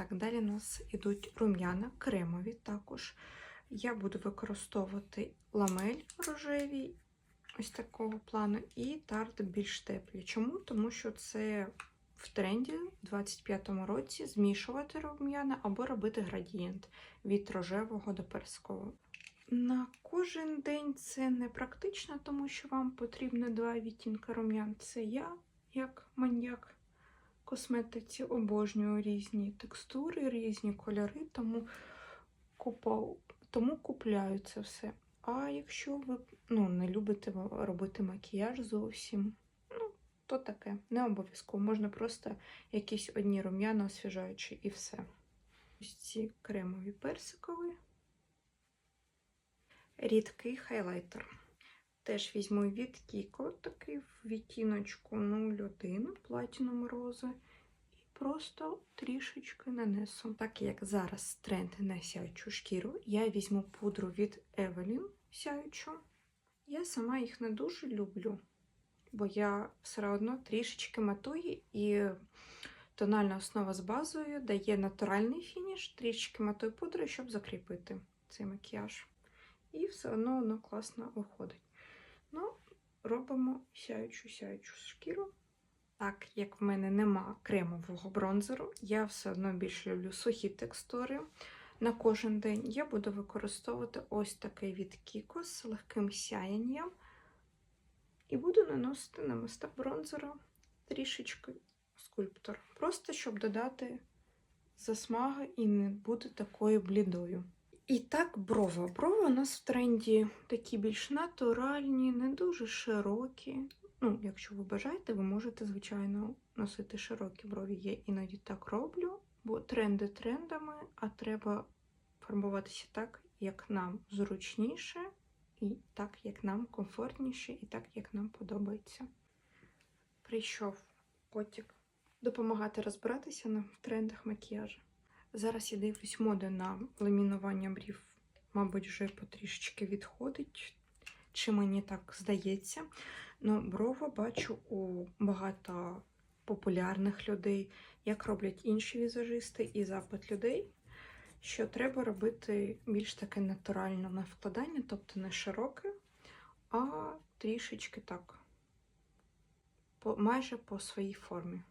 Так, далі у нас йдуть рум'яна, кремові також. Я буду використовувати ламель рожевий, ось такого плану, і тарт більш теплі. Чому? Тому що це в тренді в 25-му році змішувати рум'яна або робити градієнт від рожевого до персикового. На кожен день це не практично, тому що вам потрібно два відтінка рум'ян. Це я, як маньяк косметиці, обожнюю різні текстури, різні кольори, тому, купав, тому купляю це все. А якщо ви ну, не любите робити макіяж зовсім, ну, то таке, не обов'язково. Можна просто якісь одні рум'яна освіжаючі і все. Ось ці кремові персикові. Рідкий хайлайтер. Теж візьму від Kiko такий в відтіночку 01 платіном рози. І просто трішечки нанесу. Так як зараз тренд на сяючу шкіру, я візьму пудру від Evelyn сяючу. Я сама їх не дуже люблю, бо я все одно трішечки матую і тональна основа з базою дає натуральний фініш, трішечки матую пудрою, щоб закріпити цей макіяж. І все одно воно класно виходить. Ну, робимо сяючу сяючу шкіру. Так як в мене нема кремового бронзеру, я все одно більше люблю сухі текстури. На кожен день я буду використовувати ось такий від Kiko з легким сяянням. І буду наносити на містах бронзера трішечки скульптор. Просто щоб додати засмаги і не бути такою блідою. І так, брова. Брови у нас в тренді такі більш натуральні, не дуже широкі. Ну, якщо ви бажаєте, ви можете, звичайно, носити широкі брові. Я іноді так роблю, бо тренди трендами, а треба фарбуватися так, як нам зручніше, і так, як нам комфортніше, і так, як нам подобається. Прийшов котик допомагати розбиратися на трендах макіяжу. Зараз я дивлюсь моди на ламінування брів, мабуть, вже потрішечки відходить, чи мені так здається. Ну, брова бачу у багато популярних людей, як роблять інші візажисти, і запит людей, що треба робити більш таке натуральне на вкладання, тобто не широке, а трішечки так, по, майже по своїй формі.